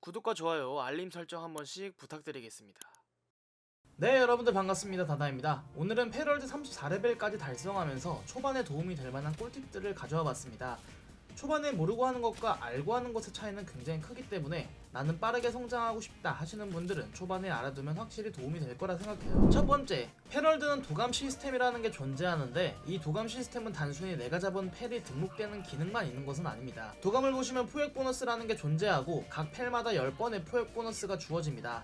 구독과 좋아요, 알림 설정 한 번씩 부탁드리겠습니다. 네 여러분들 반갑습니다. 다다입니다. 오늘은 패럴드 34레벨까지 달성하면서 초반에 도움이 될 만한 꿀팁들을 가져와 봤습니다 초반에 모르고 하는 것과 알고 하는 것의 차이는 굉장히 크기 때문에 나는 빠르게 성장하고 싶다 하시는 분들은 초반에 알아두면 확실히 도움이 될 거라 생각해요. 첫 번째 패럴드는 도감 시스템이라는 게 존재하는데 이 도감 시스템은 단순히 내가 잡은 펠이 등록되는 기능만 있는 것은 아닙니다. 도감을 보시면 포획 보너스라는 게 존재하고 각 펠마다 10번의 포획 보너스가 주어집니다.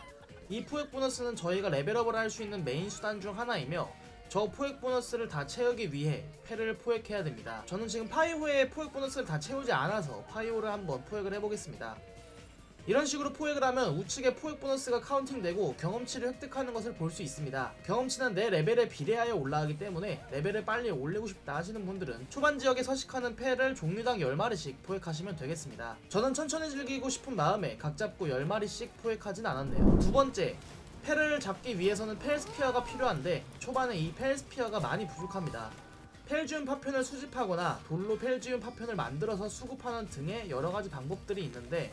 이 포획 보너스는 저희가 레벨업을 할 수 있는 메인 수단 중 하나이며 저 포획 보너스를 다 채우기 위해 패를 포획해야 됩니다. 저는 지금 파이호의 포획 보너스를 다 채우지 않아서 파이호를 한번 포획을 해보겠습니다. 이런 식으로 포획을 하면 우측에 포획 보너스가 카운팅되고 경험치를 획득하는 것을 볼 수 있습니다. 경험치는 내 레벨에 비례하여 올라가기 때문에 레벨을 빨리 올리고 싶다 하시는 분들은 초반 지역에 서식하는 패를 종류당 10마리씩 포획하시면 되겠습니다. 저는 천천히 즐기고 싶은 마음에 각 잡고 10마리씩 포획하진 않았네요. 두 번째, 패를 잡기 위해서는 펠스피어가 필요한데 초반에 이 펠스피어가 많이 부족합니다. 펠지움 파편을 수집하거나 돌로 펠지움 파편을 만들어서 수급하는 등의 여러 가지 방법들이 있는데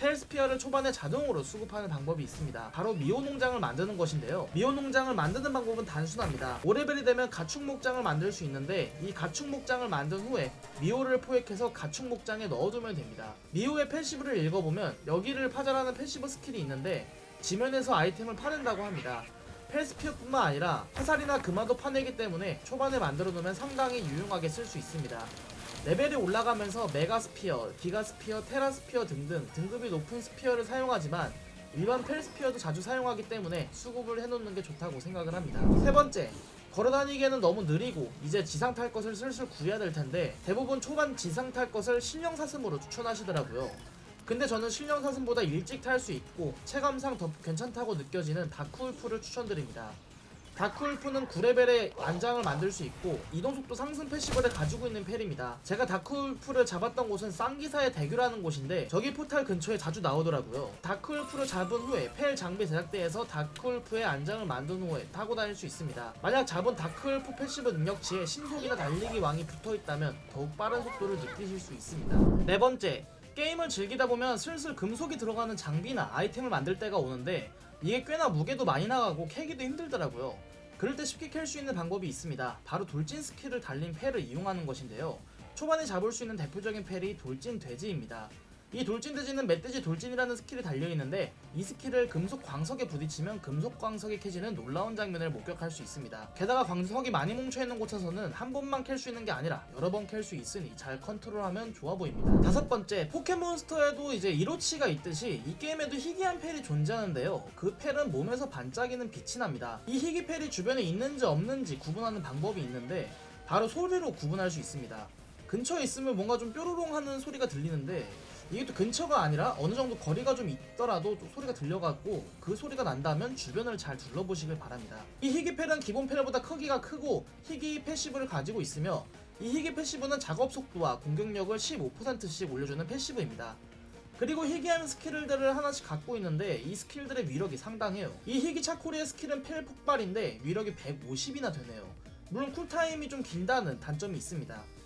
펠스피어를 초반에 자동으로 수급하는 방법이 있습니다. 바로 미호 농장을 만드는 것인데요. 미호 농장을 만드는 방법은 단순합니다. 5레벨이 되면 가축 목장을 만들 수 있는데 이 가축 목장을 만든 후에 미호를 포획해서 가축 목장에 넣어두면 됩니다. 미호의 패시브를 읽어보면 여기를 파절하는 패시브 스킬이 있는데 지면에서 아이템을 파낸다고 합니다. 펠스피어뿐만 아니라 화살이나 금화도 파내기 때문에 초반에 만들어 놓으면 상당히 유용하게 쓸 수 있습니다. 레벨이 올라가면서 메가스피어, 기가스피어, 테라스피어 등등 등급이 높은 스피어를 사용하지만 일반 펠스피어도 자주 사용하기 때문에 수급을 해놓는 게 좋다고 생각을 합니다. 세 번째, 걸어다니기에는 너무 느리고 이제 지상 탈 것을 슬슬 구해야 될 텐데 대부분 초반 지상 탈 것을 신령 사슴으로 추천하시더라고요. 근데 저는 신령 사슴보다 일찍 탈 수 있고 체감상 더 괜찮다고 느껴지는 다크울프를 추천드립니다. 다크울프는 9레벨의 안장을 만들 수 있고 이동속도 상승 패시브를 가지고 있는 펠입니다. 제가 다크울프를 잡았던 곳은 쌍기사의 대교라는 곳인데 저기 포탈 근처에 자주 나오더라고요. 다크울프를 잡은 후에 펠 장비 제작대에서 다크울프의 안장을 만든 후에 타고 다닐 수 있습니다. 만약 잡은 다크울프 패시브 능력치에 신속이나 달리기 왕이 붙어 있다면 더욱 빠른 속도를 느끼실 수 있습니다. 네 번째, 게임을 즐기다 보면 슬슬 금속이 들어가는 장비나 아이템을 만들 때가 오는데 이게 꽤나 무게도 많이 나가고 캐기도 힘들더라고요. 그럴 때 쉽게 캘 수 있는 방법이 있습니다. 바로 돌진 스킬을 달린 펠을 이용하는 것인데요. 초반에 잡을 수 있는 대표적인 펠이 돌진 돼지입니다. 이 돌진 돼지는 멧돼지 돌진이라는 스킬이 달려있는데 이 스킬을 금속 광석에 부딪히면 금속 광석이 캐지는 놀라운 장면을 목격할 수 있습니다. 게다가 광석이 많이 뭉쳐있는 곳에서는 한 번만 캘 수 있는 게 아니라 여러 번 캘 수 있으니 잘 컨트롤하면 좋아 보입니다. 다섯 번째, 포켓몬스터에도 이제 이로치가 있듯이 이 게임에도 희귀한 펠이 존재하는데요. 그 펠은 몸에서 반짝이는 빛이 납니다. 이 희귀 펠이 주변에 있는지 없는지 구분하는 방법이 있는데 바로 소리로 구분할 수 있습니다. 근처에 있으면 뭔가 좀 뾰로롱 하는 소리가 들리는데 이게 또 근처가 아니라 어느 정도 거리가 좀 있더라도 좀 소리가 들려갖고 그 소리가 난다면 주변을 잘 둘러보시길 바랍니다. 이 희귀펠은 기본 펠보다 크기가 크고 희귀 패시브를 가지고 있으며 이 희귀 패시브는 작업 속도와 공격력을 15%씩 올려주는 패시브입니다. 그리고 희귀한 스킬들을 하나씩 갖고 있는데 이 스킬들의 위력이 상당해요. 이 희귀 차코리의 스킬은 펠 폭발인데 위력이 150이나 되네요. 물론 쿨타임이 좀 길다는 단점이 있습니다.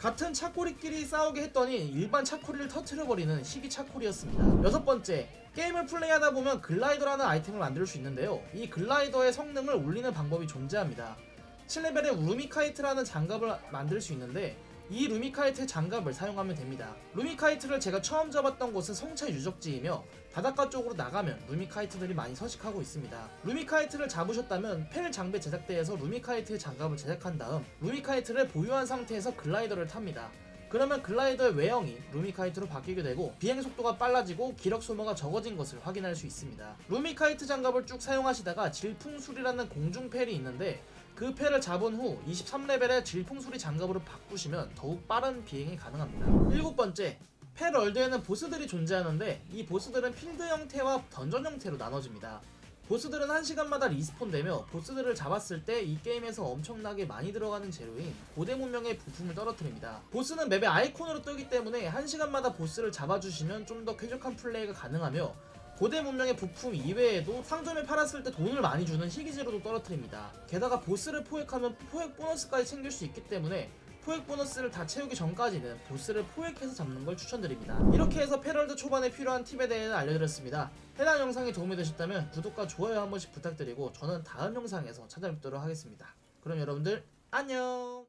같은 차코리끼리 싸우게 했더니 일반 차코리를 터트려버리는 희귀 차코리였습니다. 여섯 번째, 게임을 플레이하다 보면 글라이더라는 아이템을 만들 수 있는데요. 이 글라이더의 성능을 올리는 방법이 존재합니다. 7레벨의 루미카이트라는 장갑을 만들 수 있는데 이 루미카이트의 장갑을 사용하면 됩니다. 루미카이트를 제가 처음 잡았던 곳은 성차 유적지이며 바닷가 쪽으로 나가면 루미카이트들이 많이 서식하고 있습니다. 루미카이트를 잡으셨다면 펠 장비 제작대에서 루미카이트의 장갑을 제작한 다음 루미카이트를 보유한 상태에서 글라이더를 탑니다. 그러면 글라이더의 외형이 루미카이트로 바뀌게 되고 비행 속도가 빨라지고 기력 소모가 적어진 것을 확인할 수 있습니다. 루미카이트 장갑을 쭉 사용하시다가 질풍술이라는 공중 펠이 있는데 그 펠을 잡은 후 23레벨의 질풍수리 장갑으로 바꾸시면 더욱 빠른 비행이 가능합니다. 일곱 번째, 펠월드에는 보스들이 존재하는데 이 보스들은 필드 형태와 던전 형태로 나눠집니다. 보스들은 1시간마다 리스폰되며 보스들을 잡았을 때 이 게임에서 엄청나게 많이 들어가는 재료인 고대 문명의 부품을 떨어뜨립니다. 보스는 맵의 아이콘으로 뜨기 때문에 1시간마다 보스를 잡아주시면 좀 더 쾌적한 플레이가 가능하며 고대 문명의 부품 이외에도 상점에 팔았을 때 돈을 많이 주는 희귀재료도 떨어뜨립니다. 게다가 보스를 포획하면 포획 보너스까지 챙길 수 있기 때문에 포획 보너스를 다 채우기 전까지는 보스를 포획해서 잡는 걸 추천드립니다. 이렇게 해서 페럴드 초반에 필요한 팁에 대해 알려드렸습니다. 해당 영상이 도움이 되셨다면 구독과 좋아요 한 번씩 부탁드리고 저는 다음 영상에서 찾아뵙도록 하겠습니다. 그럼 여러분들 안녕!